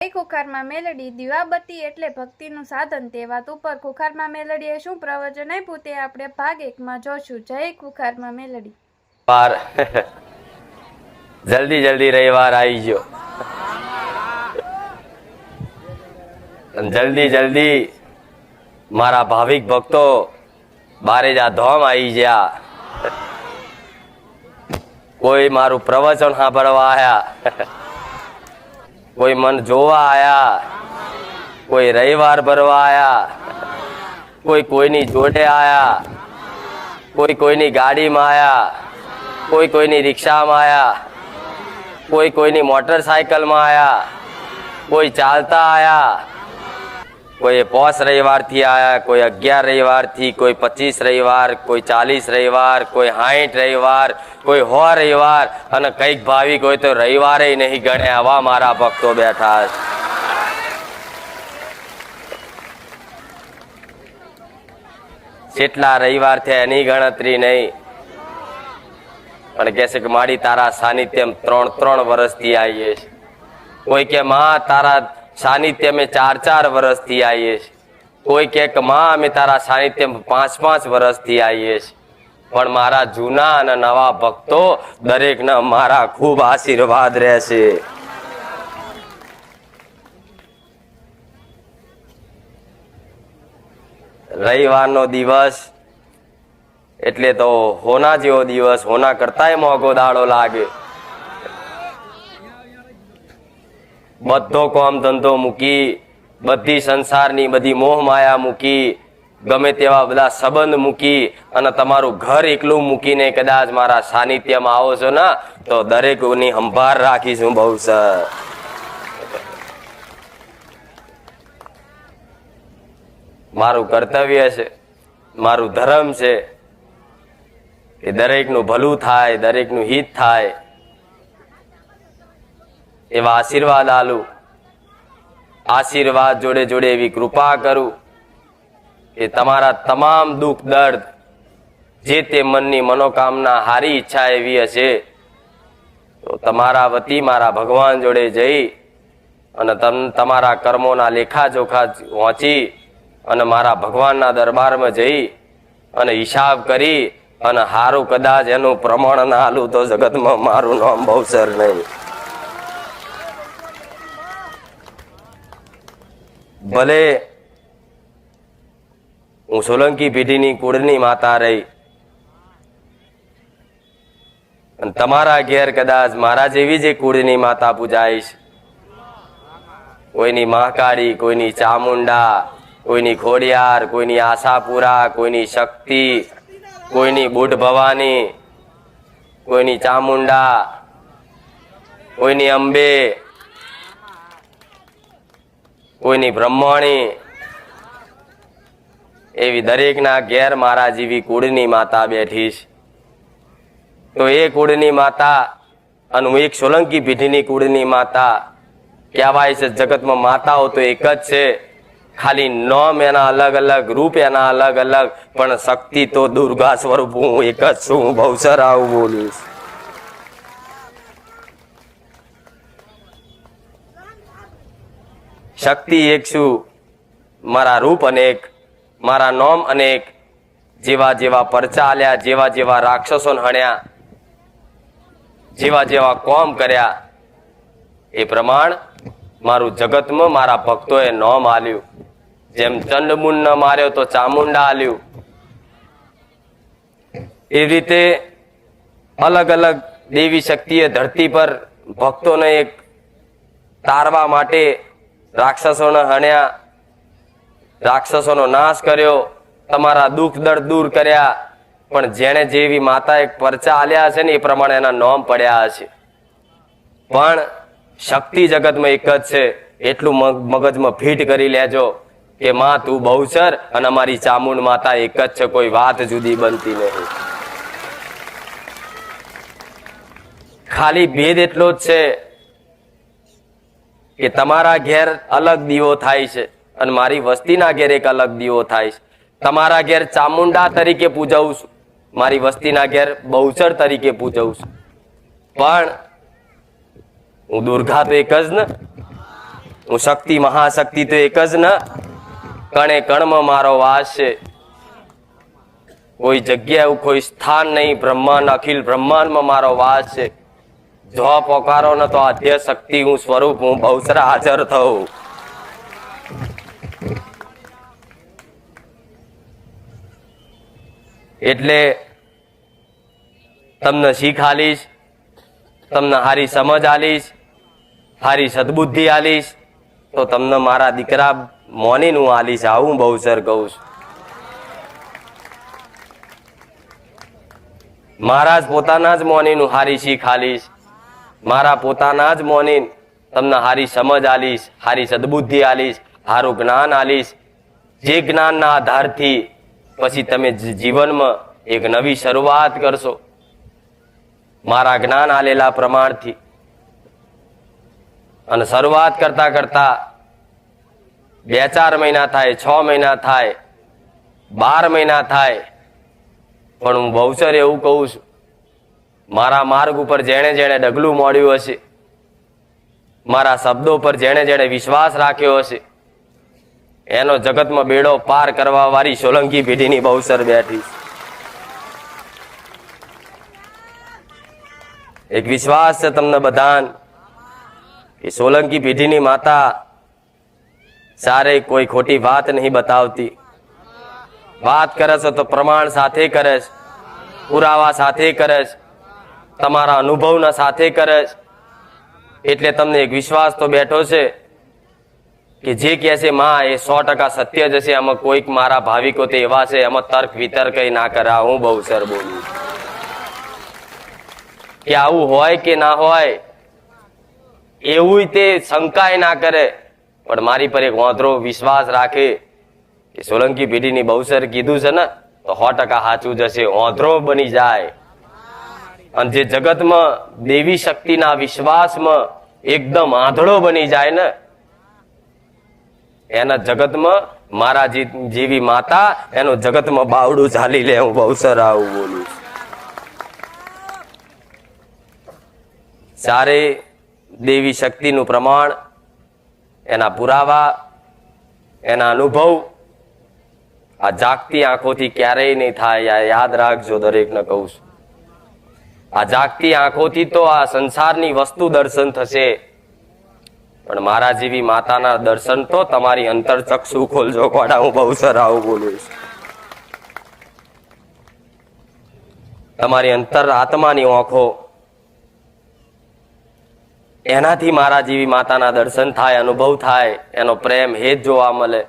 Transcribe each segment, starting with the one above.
જય ખુખારમાં મેલડી દીવાબત્તી એટલે ભક્તિનું સાધન. તે વાત ઉપર ખુખારમાં મેલડીએ શું પ્રવચન આપ્યું તે આપણે ભાગ એકમાં જોશું. જય ખુખારમાં મેલડી. જલ્દી જલ્દી રવિવાર આવી ગયો. જલ્દી જલ્દી મારા ભાવિક ભક્તો બારેજા ધોમ આવી ગયા. કોઈ મારું પ્રવચન સાંભળવા આયા. કોઈ મન જોવા આયા, કોઈ રવિવાર ભરવા આયા, કોઈ કોઈની જોડે આયા, કોઈ કોઈની ગાડીમાં આયા, કોઈ કોઈની રિક્ષામાં આયા, કોઈ કોઈની મોટરસાયકલમાં આયા, કોઈ ચાલતા આયા કોઈ પોસ રવિવારથી આયા, કોઈ અગિયાર રવિવારથી, કોઈ પચીસ રવિવાર, કોઈ ચાલીસ રવિવાર, કોઈ સાઠ રવિવાર, કોઈ હો રવિવાર, અને કંઈક ભાવિક હોય તો રવિવારે નહીં ગણે આવા મારા ભક્તો બેઠા જેટલા રવિવાર થયા એની ગણતરી નહીં. પણ કહે છે કે મારી તારા સાનિધ્યમ ત્રણ ત્રણ વર્ષથી આવીએ કોઈ કે, માં, તારા સાનિધ્ય અમે ચાર ચાર વર્ષથી આવીએ છીએ. કોઈ કે, માં, અમે તારા સાનિધ્યમ પાંચ પાંચ વર્ષથી આવીએ છીએ. પણ મારા જૂના અને નવા ભક્તો દરેકના મારા ખૂબ આશીર્વાદ રહેશે. રવિવારનો દિવસ એટલે તો હોના જેવો દિવસ, હોના કરતાય મોંઘો દાડો લાગે. બધો કોમ ધંધો મૂકી, બધી સંસારની બધી મોહ માયા મૂકી, ગમે તેવા બધા સંબંધ મૂકી અને તમારું ઘર એકલું મૂકીને કદાચ મારા સાનિધ્યમાં આવો છો ને, તો દરેકની સંભાળ રાખીશું બહુ સર. મારું કર્તવ્ય છે, મારું ધર્મ છે, કે દરેકનું ભલું થાય, દરેકનું હિત થાય એવા આશીર્વાદ આલું. આશીર્વાદ જોડે જોડે એવી કૃપા કરું કે તમારા તમામ દુઃખ દર્દ જે તે મનની મનોકામના હારી ઈચ્છા એવી હશે, તો તમારા વતી મારા ભગવાન જોડે જઈ અને તમ તમારા કર્મોના લેખા જોખા વાંચી અને મારા ભગવાનના દરબારમાં જઈ અને હિસાબ કરી અને હારું કદાચ એનું પ્રમાણ ના હાલું તો જગતમાં મારું નામ બહુ સર નહીં. ભલે હું સોલંકી પેઢીની કુળની માતા રહી અને તમારા ઘેર કદાચ મારા જેવી જે કુળની માતા પૂજાઈશ. કોઈની મહાકાળી, કોઈની ચામુંડા, કોઈની ખોડિયાર, કોઈની આશાપુરા, કોઈની શક્તિ, કોઈની બુઢ ભવાની, કોઈની ચામુંડા, કોઈની અંબે કોઈની બ્રહ્માણી એવી દરેકના ઘેર મારા જેવી કુળની માતા બેઠી છે તો એ કુળની માતા અને એક સોલંકી પીઢીની કુળની માતા કહેવાય છે, જગતમાં માતાઓ તો એક જ છે. ખાલી નોમ એના અલગ અલગ, રૂપ એના અલગ અલગ, પણ શક્તિ તો દુર્ગા સ્વરૂપ હું એક જ છું, હું બહુસર આવું બોલીશ. શક્તિ એક છું મારા રૂપ અનેક, મારા નોમ અનેક, જેવા જેવા પરચા આલ્યા, જેવા જેવા રાક્ષસોને હણ્યા, જેવા જેવા કોમ કર્યા. એ પ્રમાણ મારું જગતમાં મારા ભક્તોએ નોમ આલ્યું. જેમ ચંડમુંડ માર્યો તો ચામુંડા આલ્યું. એ રીતે અલગ અલગ દેવી શક્તિએ ધરતી પર ભક્તોને એક તારવા માટે રાક્ષસોને હણ્યા, રાક્ષસોનો નાશ કર્યો, તમારા દુઃખ દર્દ દૂર કર્યા, પણ જેણે જેવી માતાએ પરચા આલ્યા છે ને એ પ્રમાણે એના નોમ પડ્યા હશે. પણ શક્તિ જગતમાં એક જ છે, એટલું મગ- મગજમાં ફીટ કરી લેજો કે માં, તું બહુચર અને અમારી ચામુંડ માતા એક જ છે, કોઈ વાત જુદી બનતી નહીં. ખાલી ભેદ એટલો જ છે કે તમારા ઘેર અલગ દીવો થાય છે અને મારી વસ્તીના ઘેર એક અલગ દીવો થાય છે. તમારા ઘેર ચામુંડા તરીકે પૂજવું છું. મારી વસ્તીના ઘેર બહુચર તરીકે પૂજવું છું. પણ હું દુર્ગા તો એક જ ને, હું શક્તિ મહાશક્તિ તો એક જ ને, કણે કણમાં મારો વાસ છે. કોઈ જગ્યા એવું કોઈ સ્થાન નહીં, બ્રહ્માંડ, અખિલ બ્રહ્માંડમાં મારો વાસ છે. જો પોકારો ન તો આધ્ય શક્તિ હું સ્વરૂપ હું બહુસરા હાજર થઉં. એટલે તમને શીખ આલીશ, તમને હારી સમજ આલીશ, હારી સદબુદ્ધિ આલીશ, તો તમને મારા દીકરા મોનીનું આલીશ, આવું બહુ સર કહું છું. મારા જ પોતાના જ મોનીનું હારી શીખ આલીશ. મારા પોતાના જ મોની તમને હારી સમજ આલીશ, હારી સદબુદ્ધિ આલીશ, હારું જ્ઞાન આલીશ. જે જ્ઞાનના આધારથી પછી તમે જીવનમાં એક નવી શરૂઆત કરશો. મારા જ્ઞાન આલેલા પ્રમાણથી. અને શરૂઆત કરતા કરતા બે ચાર મહિના થાય, છ મહિના થાય, બાર મહિના થાય. પણ હું બહુચર એવું કહું છું મારા માર્ગ ઉપર જેણે જેણે ડગલું મોડ્યું હશે, મારા શબ્દો પર જેણે જેણે વિશ્વાસ રાખ્યો હશે, એનો જગતમાં બેડો પાર કરવા વાળી સોલંકી પેઢીની બહુસર બેઠી એક વિશ્વાસ છે તમને બધાન, કે સોલંકી પેઢીની માતા સારે કોઈ ખોટી વાત નહીં બતાવતી. વાત કરે છે તો પ્રમાણ સાથે કરે છે, પુરાવા સાથે કરે છે. તમારા અનુભવના સાથે કરે એટલે તમને એક વિશ્વાસ તો બેઠો છે કે જે કહે છે, માં, એ સો ટકા સત્ય જ હશે આમાં કોઈક મારા ભાવિકો તે એવા છે, એમાં તર્ક વિતર્ક ના કરા. હું બહુ સર બોલું. કે આવું હોય કે ના હોય, એવું તે શંકાય ના કરે. પણ મારી પર એક વાંધરો વિશ્વાસ રાખે કે સોલંકી પેઢીની બહુસર કીધું છે ને, તો સો ટકા સાચું જશે વાંધરો બની જાય. અને જે જગતમાં દેવી શક્તિના વિશ્વાસમાં એકદમ આંધળો બની જાય ને, એના જગતમાં મારા જેવી માતા એનું જગતમાં બાવડું ચાલી લે, હું બહુ સરાવું બોલું ચારે દેવી શક્તિનું પ્રમાણ, એના પુરાવા, એના અનુભવ, આ જાગતી આંખોથી ક્યારેય નહીં થાય યાદ રાખજો દરેકને કહું છું. આ જાગતી આંખોથી તો આ સંસારની વસ્તુ દર્શન થશે. પણ મારા જેવી માતાના દર્શન તો તમારી અંતર ચક્ષુ ખોલજો કોડા હું બહુ સર બોલું છું. તમારી અંતર આત્માની આંખો એનાથી મારા જેવી માતાના દર્શન થાય, અનુભવ થાય, એનો પ્રેમ, હેત જોવા મળે.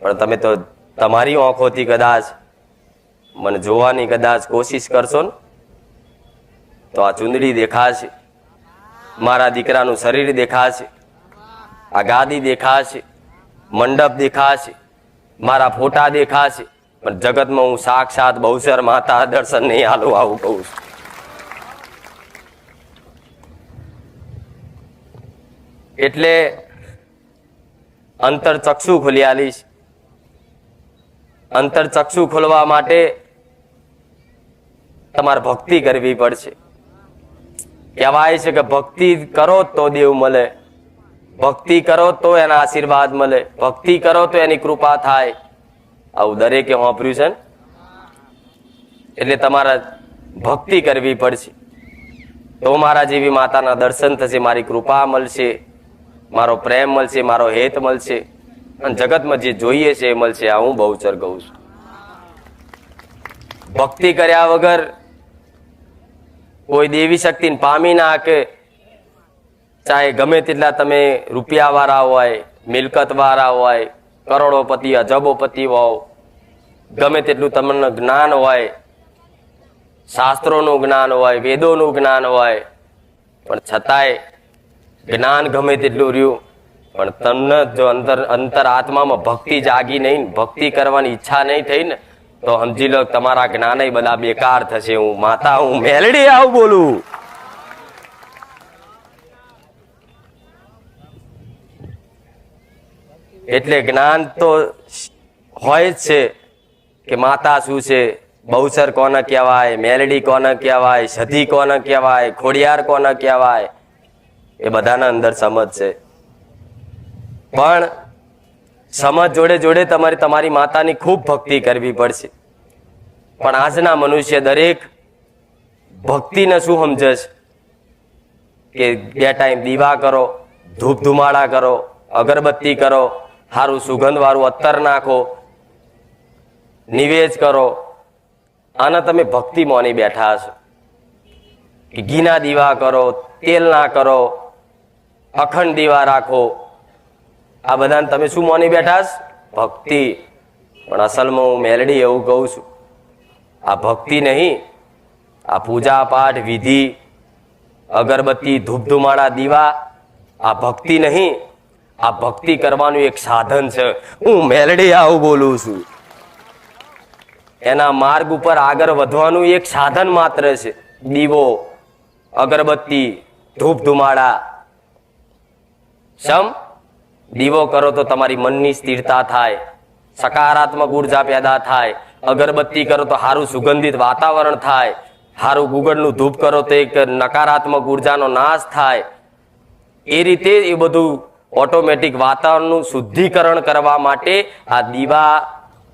પણ તમે તો તમારી આંખોથી કદાચ, મને જોવાની કદાચ કોશિશ કરશો ને? તો આ ચુંદડી દેખાશે. મારા દીકરાનું શરીર દેખાશે. આ ગાદી દેખાશે. મંડપ દેખાશે. મારા ફોટા દેખાશે. પણ જગતમાં હું સાક્ષાત બહુસર માતા દર્શન નહીં આલું, આવું કહું છું. એટલે અંતર ચક્ષુ ખોલી આલીશ. અંતર ચક્ષુ ખોલવા માટે તમારે ભક્તિ કરવી પડશે. કહેવાય છે કે ભક્તિ કરો તો દેવ મળે. ભક્તિ કરો તો એના આશીર્વાદ મળે. ભક્તિ કરો તો એની કૃપા થાય. આવું દરેકે વાપર્યું છે એટલે તમારે ભક્તિ કરવી પડશે. તો મારા જેવી માતાના દર્શન થશે, મારી કૃપા મળશે, મારો પ્રેમ મળશે, મારો હેત મળશે. અને જગતમાં જે જોઈએ છે એ મળશે. આ હું બહુચર કહું છું. ભક્તિ કર્યા વગર કોઈ દેવી શક્તિને પામી ના કે ચાહે ગમે તેટલા તમે રૂપિયાવાળા હોય મિલકત વાળા હોય, કરોડોપતિ, અજબોપતિ હોવ, ગમે તેટલું તમને જ્ઞાન હોય, શાસ્ત્રોનું જ્ઞાન હોય, વેદોનું જ્ઞાન હોય, પણ છતાંય જ્ઞાન ગમે તેટલું રહ્યું, પણ તમને જો અંતર અંતર આત્મામાં ભક્તિ જાગી નહીં ભક્તિ કરવાની ઈચ્છા નહીં થઈ ને તો સમજી લો તમારા જ્ઞાન બધા બેકાર થશે. હું માતા, હું મેલડી આવું બોલું. એટલે જ્ઞાન તો હોય જ છે કે માતા શું છે? બહુસર કોને કહેવાય, મેલડી કોને કહેવાય, સધી કોને કહેવાય, ખોડિયાર કોને કહેવાય? એ બધાના અંદર સમજ છે. પણ સમજ જોડે જોડે તમારે તમારી માતાની ખૂબ ભક્તિ કરવી પડશે. પણ આજના મનુષ્ય દરેક ભક્તિને શું સમજે છે? કે બે ટાઈમ દીવા કરો ધૂપ ધુમાડા કરો, અગરબત્તી કરો સારું સુગંધવાળું અત્તર નાખો, નિવેદ કરો. આને તમે ભક્તિ મોની બેઠા હશો. કે ઘીના દીવા કરો, તેલ ના કરો, અખંડ દીવા રાખો આ બધાને તમે શું માની બેઠા ભક્તિ. પણ અસલમાં હું મેલડી એવું કહું છું. આ ભક્તિ નહીં, આ પૂજા પાઠ વિધિ, અગરબત્તી ધૂપધુમાળા દીવા, આ ભક્તિ નહીં, આ ભક્તિ કરવાનું એક સાધન છે. હું મેલડી આવું બોલું છું. એના માર્ગ ઉપર આગળ વધવાનું એક સાધન માત્ર છે. દીવો, અગરબત્તી ધૂપ ધુમાડા સમ દીવો કરો તો તમારી મનની સ્થિરતા થાય, સકારાત્મક ઊર્જા પેદા થાય, અગરબત્તી કરો તો સારું સુગંધિત વાતાવરણ થાય સારું ગુગળનું ધૂપ કરો તો એક નકારાત્મક ઉર્જાનો નાશ થાય. એ રીતે એ બધું ઓટોમેટિક વાતાવરણનું શુદ્ધિકરણ કરવા માટે આ દીવા,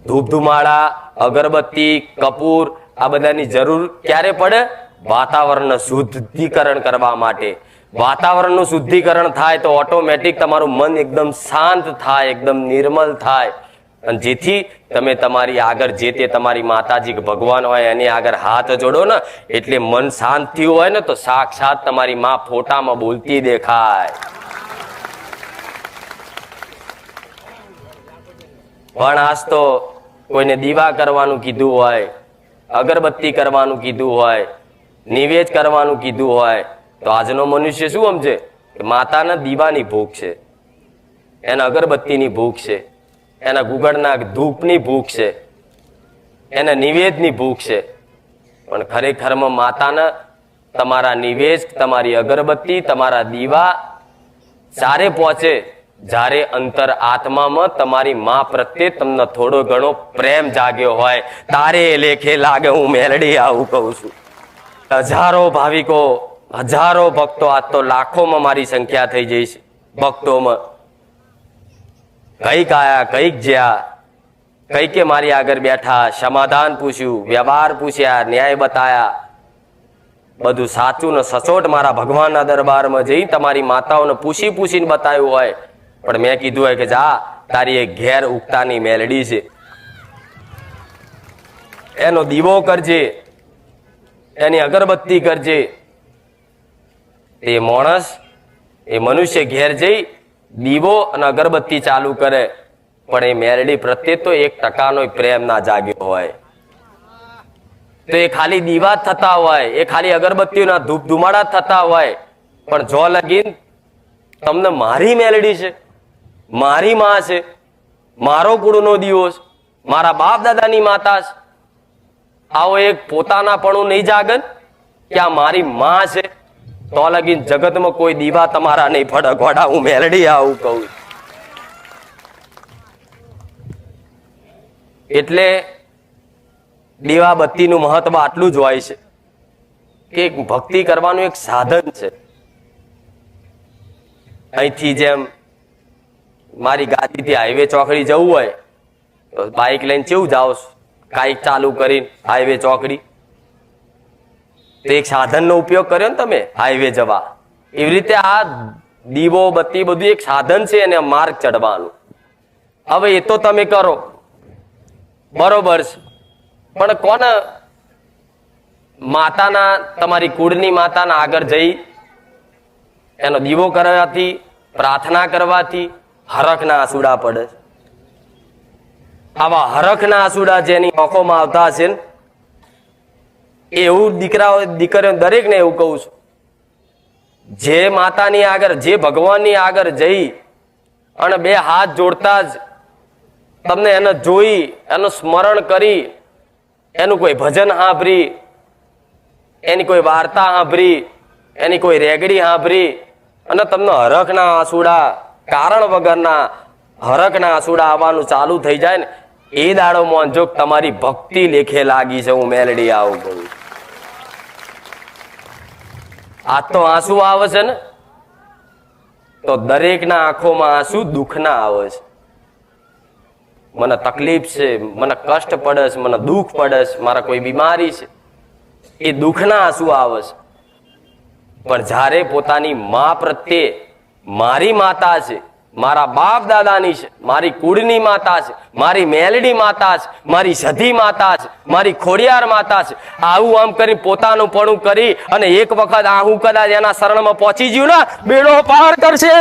ધૂપધુમાળા, અગરબત્તી, કપૂર આ બધાની જરૂર ક્યારે પડે? વાતાવરણનું શુદ્ધિકરણ કરવા માટે. વાતાવરણનું શુદ્ધિકરણ થાય તો ઓટોમેટિક તમારું મન એકદમ શાંત થાય, એકદમ નિર્મલ થાય. અને જેથી તમે તમારી આગળ જે તે તમારી માતાજી કે ભગવાન હોય એની આગળ હાથ જોડો ને, એટલે મન શાંત થયું હોય ને તો સાક્ષાત તમારી માં ફોટામાં બોલતી દેખાય. પણ આજ તો કોઈને દીવા કરવાનું કીધું હોય, અગરબત્તી કરવાનું કીધું હોય, નિવેદ કરવાનું કીધું હોય તો આજનો મનુષ્ય શું સમજે? કે માતાના દીવાની ભૂખ છે. એના અગરબત્તીની ભૂખ છે. એના ગુગળના ધૂપની ભૂખ છે. એના નિવેદની ભૂખ છે. પણ ખરેખરમાં માતાના, તમારા નિવેદ, તમારી અગરબત્તી, તમારા દીવા ચારે પહોંચે જ્યારે અંતર આત્મામાં તમારી માં પ્રત્યે તમને થોડો ઘણો પ્રેમ જાગ્યો હોય. તારે લેખે લાગે હું મેલડી આવું કહું છું. હજારો ભાવિકો હજારો ભક્તો આજ તો લાખોમાં મારી સંખ્યા થઈ જઈશ ભક્તોમાં. કંઈક આયા, કંઈક જ્યા. કઈકે મારી આગળ બેઠા, સમાધાન પૂછ્યું, વ્યવહાર પૂછ્યા, ન્યાય બતાયા. બધું સાચું ને સચોટ મારા ભગવાનના દરબારમાં જઈ તમારી માતાઓને પૂછી પૂછીને બતાવ્યું હોય. પણ મેં કીધું હોય કે જા, તારી એક ઘેર ઉગતાની મેલડી છે. એનો દીવો કરજે. એની અગરબત્તી કરજે. તે માણસ, એ મનુષ્ય ઘેર જઈ દીવો અને અગરબત્તી ચાલુ કરે. પણ એ મેલડી પ્રત્યે તો એક ટકાનો પ્રેમ ના જાગ્યો હોય. તો એ ખાલી દીવા થતા હોય. એ ખાલી અગરબત્તીઓના ધૂપ ધુમાડા થતા હોય. પણ જો લગીન, તમને મારી મેલડી છે, મારી માં છે, મારો કુળનો દીવો છે, મારા બાપ દાદાની માતા છે. આવો એક પોતાના પણ નહીં જાગન કે આ મારી માં છે. તો લગીન જગતમાં કોઈ દીવા તમારા નહીં ફડકવાડા હું મેલડી આવું કહું. એટલે દીવા બત્તીનું મહત્વ આટલું જ હોય છે કે ભક્તિ કરવાનું એક સાધન છે. અહીંથી જેમ મારી ગાડીથી હાઈવે ચોકડી જવું હોય, તો બાઇક લઈને કેવું જાઓ કાંઈક ચાલુ કરીને હાઈવે ચોકડી. તો એક સાધનનો ઉપયોગ કર્યો ને તમે હાઈવે જવા. એવી રીતે આ દીવો, બત્તી બધું એક સાધન છે અને માર્ગ ચડવાનું હવે એ તો તમે કરો. બરોબર છે. પણ કોને માતાના, તમારી કુળની માતાના આગળ જઈ એનો દીવો કરવાથી, પ્રાર્થના કરવાથી હરખના આસુડા પડે. આવા હરખના આસુડા જેની આંખોમાં આવતા હશે ને એવું દીકરાઓ, દીકરીઓ દરેકને એવું કહું છું. જે માતાની આગળ, જે ભગવાનની આગળ જઈ અને બે હાથ જોડતા જ તમને એને જોઈ, એનું સ્મરણ કરી, એનું કોઈ ભજન સાંભળી, એની કોઈ વાર્તા સાંભળી, એની કોઈ રેગડી સાંભળી અને તમને હરખના આંસુડા, કારણ વગરના હરખના આંસુડા આવવાનું ચાલુ થઈ જાય ને, એ દાડો મોંજો તમારી ભક્તિ લેખે લાગી છે, હું મેલડી આવું કહું આ તો આંસુ આવે છે ને? તો દરેકના આંખોમાં આંસુ દુઃખના આવે છે. મને તકલીફ છે, મને કષ્ટ પડે છે, મને દુઃખ પડે છે, મારા કોઈ બીમારી છે. એ દુઃખના આંસુ આવે છે. પણ જ્યારે પોતાની મા પ્રત્યે મારી માતા છે મારા બાપ દાદાની છે, મારી કુળની માતા છે, મારી મેલડી માતા છે, મારી સધી માતા છે, મારી ખોડિયાર માતા છે. આવું આમ કરી પોતાનું પણું કરી અને એક વખત આ હું કદાચ એના શરણમાં પહોંચી ગયું ને, બેડો પાર કરશે.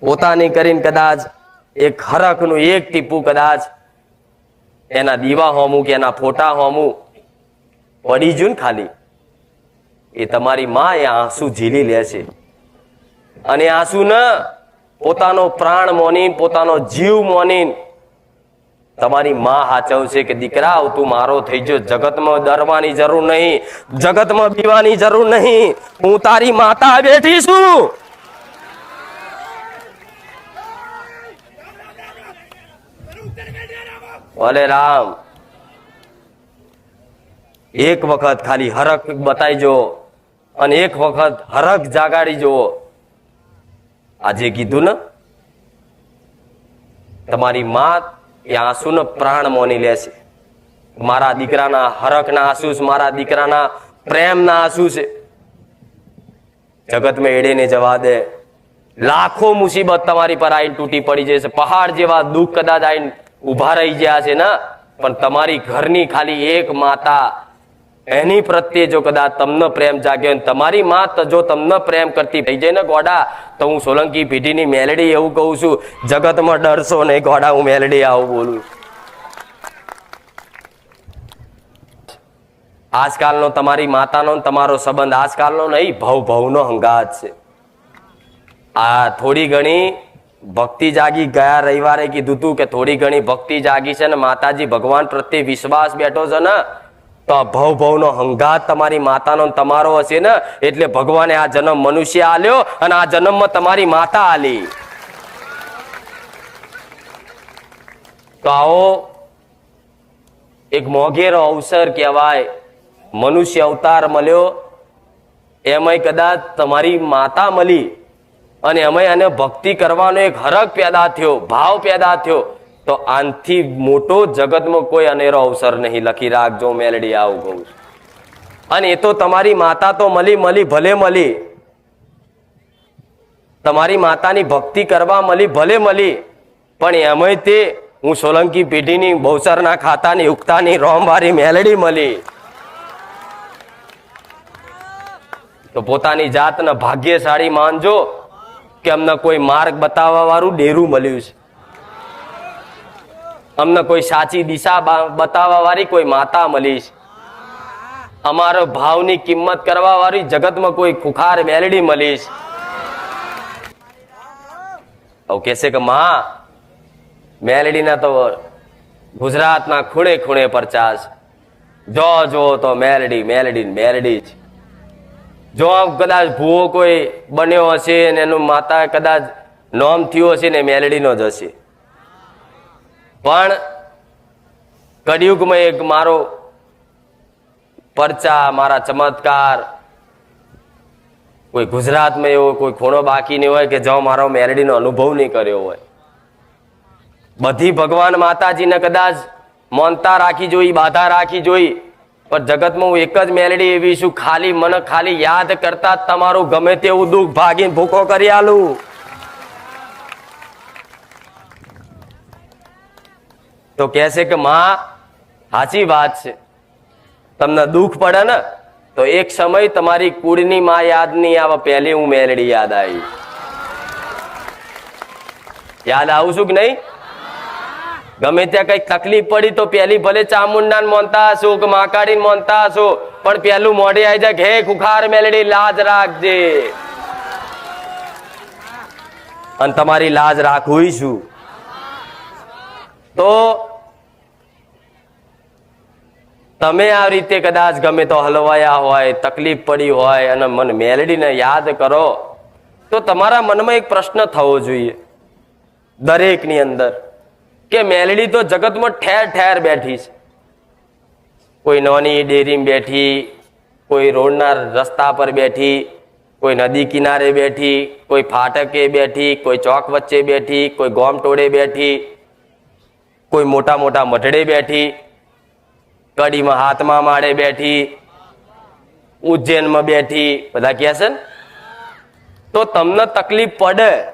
પોતાની કરીને કદાચ એક હરખનું, એક ટીપું કદાચ એના દીવા હોમું કે એના ફોટા હોમું પડી ને ખાલી. એ તમારી માં એ આંસુ ઝીલી લે છે. અને આંસુ ન, પોતાનો પ્રાણ મોની પોતાનો જીવ મોની તમારી માં હાચવશે કે દીકરા તું મારો થઈ ગયો. જગતમાં ડરવાની જરૂર નહીં. જગતમાં બીવાની જરૂર નહીં. હું તારી માતા બેઠી છું. ભલે રામ. એક વખત ખાલી હરક બતાવી જો અને એક વખત હરખ જાગાડી જુઓ. આજે કીધું ને? તમારી માં એ આંસુનો પ્રાણ મોની લેશે મારા દીકરાના હરખના આંસુ મારા દીકરાના પ્રેમના આંસુ છે. જગતમાં એડે ને જવા દે. લાખો મુસીબત તમારી પર આઈને તૂટી પડી જશે. પહાડ જેવા દુઃખ કદાચ આઈને ઊભા રહી ગયા છે ને? પણ તમારી ઘરની ખાલી એક માતા એની પ્રત્યે જો કદાચ તમને પ્રેમ જાગ્યો તમારી માં જો તમને પ્રેમ કરતી થઈ જાય ને ગોડા, તો હું સોલંકી પીઢીની મેલડી એવું કહું છું, જગતમાં ડરશો નહીં ગોડા, હું મેલડી આવું બોલું. આજકાલનો તમારી માતાનો તમારો સંબંધ આજકાલનો નહીં ભવ ભવનો હંગાત છે. આ થોડી ઘણી ભક્તિ જાગી ગયા રવિવારે કીધું તું કે થોડી ઘણી ભક્તિ જાગી છે ને માતાજી ભગવાન પ્રત્યે વિશ્વાસ બેઠો છે ને તો ભવ ભવનો હંગાત તમારી માતાનો તમારો હશે ને? એટલે ભગવાને આ જન્મ મનુષ્ય આલ્યો અને આ જન્મમાં તમારી માતા આલી. તો આવો, એક મોઘેરો અવસર કહેવાય. મનુષ્ય અવતાર મળ્યો. એમાંય કદાચ તમારી માતા મળી. અને એમાંય એને ભક્તિ કરવાનો એક હરક પેદા થયો, ભાવ પેદા થયો. તો આનથી મોટો જગતમાં કોઈ અનેરો અવસર નહીં. લખી રાખજો મેલડી આવું કહું છું. અને એ તો તમારી માતા તો મળી મળી ભલે મળી તમારી માતાની ભક્તિ કરવા મળી ભલે મળી પણ એમાંય તે હું સોલંકી પેઢીની બહુસરના ખાતાની ઉગતાની રોમવારી મેલડી મળી તો પોતાની જાતને ભાગ્યશાળી માનજો કે અમને કોઈ માર્ગ બતાવવા વાળું ડેરું મળ્યું છે. અમને કોઈ સાચી દિશા બતાવવા વાળી કોઈ માતા મળી અમારો ભાવની કિંમત કરવા વાળી જગતમાં કોઈ ખુખાર મેલડી મળીશ. કહેશે કે, માં, મેલડીના તો ગુજરાતના ખૂણે ખૂણે પરચા જો જો, તો મેલડી મેલડી મેલડી જ. જો કદાચ ભૂવો કોઈ બન્યો હશે ને એનું માતા કદાચ નોમ થયો હશે ને મેલડીનો જ હશે. પણ કળિયુગમાં એક મારો પરચા, મારા ચમત્કાર, કોઈ ગુજરાતમાં એવો કોઈ ખૂણો બાકી નહીં હોય કે જો મારો મેલડીનો અનુભવ નહીં કર્યો હોય. બધી ભગવાન માતાજીને કદાચ મોનતા રાખી જોઈ, બાધા રાખી જોઈ, પણ જગતમાં હું એક જ મેલડી એવી છું, ખાલી મને ખાલી યાદ કરતા તમારું ગમે તેવું દુઃખ ભાગીને ભૂખો કરી આલું. તો કહેશે કે, માં, સાચી વાત છે. તમને દુઃખ પડે ને, તો એક સમય તમારી કુળની માં યાદ નહીં આવે પહેલી હું મેલડી યાદ આવી. યાદ આવું છું કે નહીં? ગમે ત્યાં કંઈક તકલીફ પડી તો પેલી ભલે ચામુંડા મોનતા હશો કે માકાડી મોનતા હશો, પણ પેલું મોઢે આવી જાય હે, ખુખાર મેલડી, લાજ રાખજે. અને તમારી લાજ રાખવી છું. તો તમે આ રીતે કદાચ ગમે તો હલવાયા હોય, તકલીફ પડી હોય અને મન મેલડીને યાદ કરો, તો તમારા મનમાં એક પ્રશ્ન થવો જોઈએ દરેકની અંદર કે મેલડી તો જગતમાં ઠેર ઠેર બેઠી છે. કોઈ નાની ડેરીમાં બેઠી, કોઈ રોડના રસ્તા પર બેઠી, કોઈ નદી કિનારે બેઠી, કોઈ ફાટકે બેઠી, કોઈ ચોક વચ્ચે બેઠી, કોઈ ગોમ ટોળે બેઠી કોઈ મોટા મોટા મઢડે બેઠી, કડીમાં હાથમાં માળે બેઠી, ઉજ્જૈનમાં બેઠી, બધા ક્યાં છે ને? તો તમને તકલીફ પડે.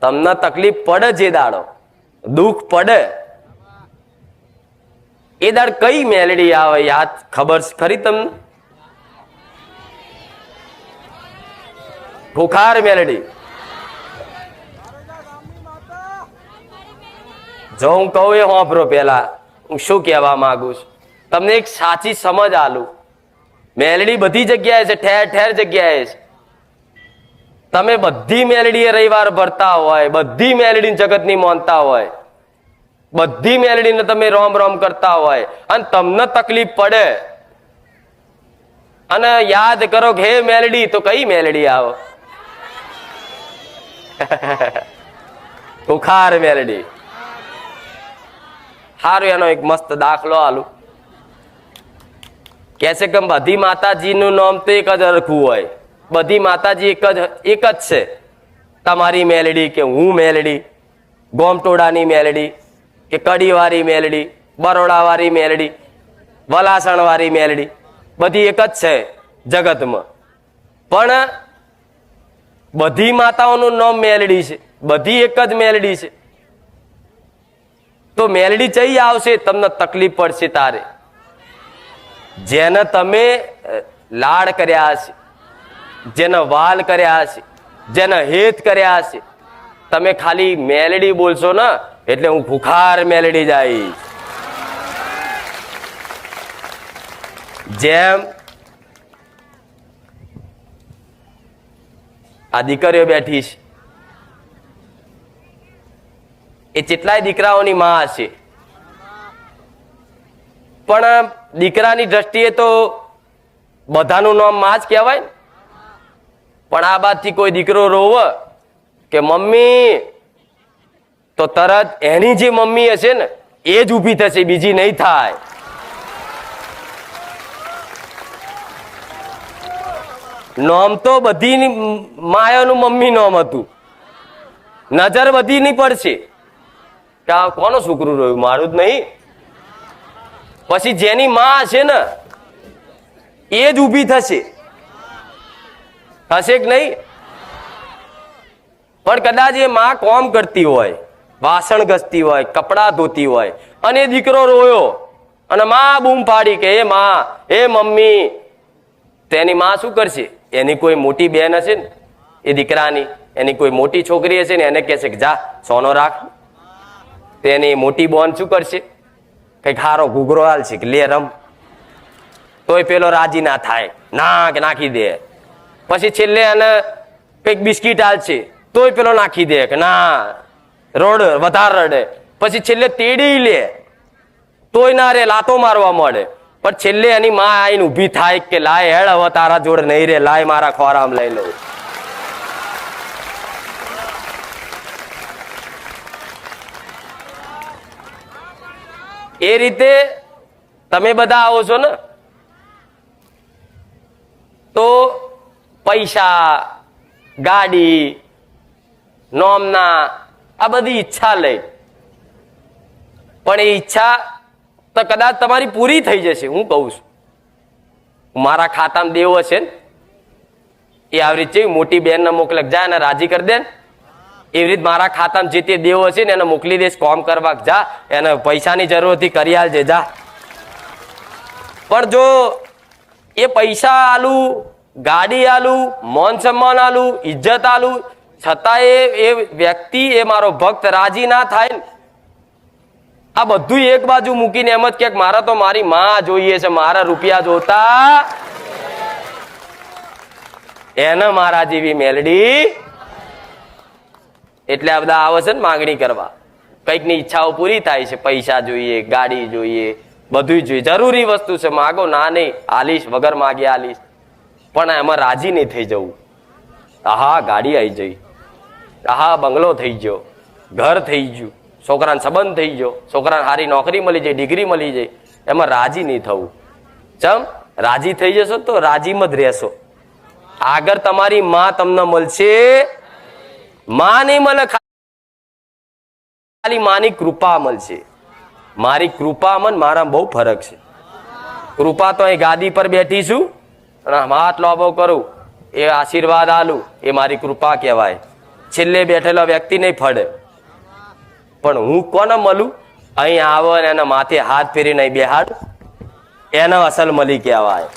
તમને તકલીફ પડે જે દાડો. દુઃખ પડે. એ દાડ કઈ મેલડી આવે યાદ ખબર છે ખરી તમને? ખુખાર મેલડી. જો હું કહું એ હોંભરો પેલા હું શું કહેવા માંગુ છું? તમને એક સાચી સમજ આલું. મેલડી બધી જગ્યાએ છે, ઠેર ઠેર જગ્યાએ છે. તમે બધી મેલડીએ રવિવાર ભરતા હોય, બધી મેલડી જગતની માનતા હોય, બધી મેલડીને તમે રોમ રોમ કરતા હોય, અને તમને તકલીફ પડે. અને યાદ કરો કે હે મેલડી, તો કઈ મેલડી આવો? ખુખાર મેલડી. સારું એનો એક મસ્ત દાખલો આલું. કે છે કે બધી માતાજીનું નામ તો એક જ અરખું હોય. બધી માતાજી એક જ એક જ છે. તમારી મેલડી કે હું મેલડી, ગોમટોડાની મેલડી કે કડીવાળી મેલડી, બરોડાવાળી મેલડી, વલાસણવાળી મેલડી, બધી એક જ છે જગતમાં. પણ બધી માતાઓનું નામ મેલડી છે. બધી એક જ મેલડી છે. તો મેલડી ચઈ આવશે, તમને તકલીફ પડશે તારે. જેને તમે લાડ કર્યા છે જેને વાલ કર્યા છે જેને હેત કર્યા છે તમે ખાલી મેલડી બોલશો ને, એટલે હું ભૂખાર મેલડી જઈશ. જેમ આ દીકરીઓ બેઠી છે એ જેટલાય દીકરાઓની માં હશે. પણ દીકરાની દ્રષ્ટિએ તો બધાનું નામમાં જ કહેવાય પણ આ બાદથી કોઈ દીકરો રોવ કે મમ્મી, તો તરત એની જે મમ્મી હશે ને, એ જ ઊભી થશે, બીજી નહીં થાય. નોમ તો બધી માયાનું મમ્મી નોમ હતું. નજર બધી નહીં પડશે. કે આ કોનો છોકરું રહ્યું? મારું જ નહીં. પછી જેની માં હશે ને, એ જ ઊભી થશે. થશે કે નહીં? પણ કદાચ એ માં કોમ કરતી હોય, વાસણ ઘસતી હોય, કપડાં ધોતી હોય, અને દીકરો રોયો, અને માં બૂમ પાડી કે, એ માં, એ મમ્મી. તેની માં શું કરશે? એની કોઈ મોટી બેન હશે ને, એ દીકરાની, એની કોઈ મોટી છોકરી હશે ને, એને કહેશે કે, જા, સોનો રાખ. તેની મોટી બોન શું કરશે? કંઈક હારો ઘૂઘરો હાલશે કે લે રમ. તોય પેલો રાજી ના થાય. ના કે નાખી દે. પછી છેલ્લે એને કંઈક બિસ્કીટ હાલશે તોય પેલો નાખી દે કે ના, રોડ, વધારે રડે. પછી છેલ્લે તેડી લે. તોય ના રે, લાતો મારવા મળે. પણ છેલ્લે એની માં આઈને ઊભી થાય કે લાય, હેડ હવે તારા જોડે નહીં રે, લાય મારા ખોરામ લઈ લઉં. એ રીતે તમે બધા આવો છો ને, તો પૈસા, ગાડી, નોમના, આ બધી ઈચ્છા લઈ પણ એ ઈચ્છા તો કદાચ તમારી પૂરી થઈ જશે, હું કહું છું. મારા ખાતામાં દેવો છે ને, એ આવી રીતે મોટી બેનને મોકલક જાય અને રાજી કરી દે ને. એવી રીતે મારા ખાતામાં જે તે દેવો છે ને એને મોકલી દઈશ, કોમ કરવા જા, એને પૈસાની જરૂર હતી કરી આલજે, જા. પણ જો એ પૈસા આલુ, ગાડી આલુ, મોન સન્માન આલુ, ઇજ્જત આલુ, છતાં એ એ વ્યક્તિ, એ મારો ભક્ત રાજી ના થાય આ બધું એક બાજુ મૂકીને એમ જ કે મારા તો મારી માં જોઈએ છે, મારા રૂપિયા જોતા. એને મારા જેવી મેલડી એટલે આ બધા આવે છે ને માંગણી કરવા. કંઈકની ઈચ્છાઓ પૂરી થાય છે, પૈસા જોઈએ, ગાડી જોઈએ બધું જોઈએ. જરૂરી વસ્તુ છે, માગો ના નહીં, આલીશ, વગર માગે આલીશ. પણ એમાં રાજી નહીં થઈ જવું. આહા, ગાડી આવી જઈ. આહા, બંગલો થઈ ગયો. ઘર થઈ ગયું. છોકરાને સંબંધ થઈ ગયો. છોકરાને સારી નોકરી મળી જાય, ડિગ્રી મળી જાય. એમાં રાજી નહીં થવું. ચમ? રાજી થઈ જશો તો રાજીમાં જ રહેશો. આગળ તમારી માં તમને મળશે માં નહીં મળે ખાલી માની કૃપા મળશે મારી કૃપા મન મારા બહુ ફરક છે. કૃપા તો અહીં ગાદી પર બેઠી છું અને હાથ લોભો કરું. એ આશીર્વાદ આલું, એ મારી કૃપા કહેવાય. છેલ્લે બેઠેલો વ્યક્તિ નહીં ફળે. પણ હું કોને મળું? અહીં આવો ને એના માથે હાથ ફેરીને નહીં બેહાડ. એનો અસલ મલી કહેવાય.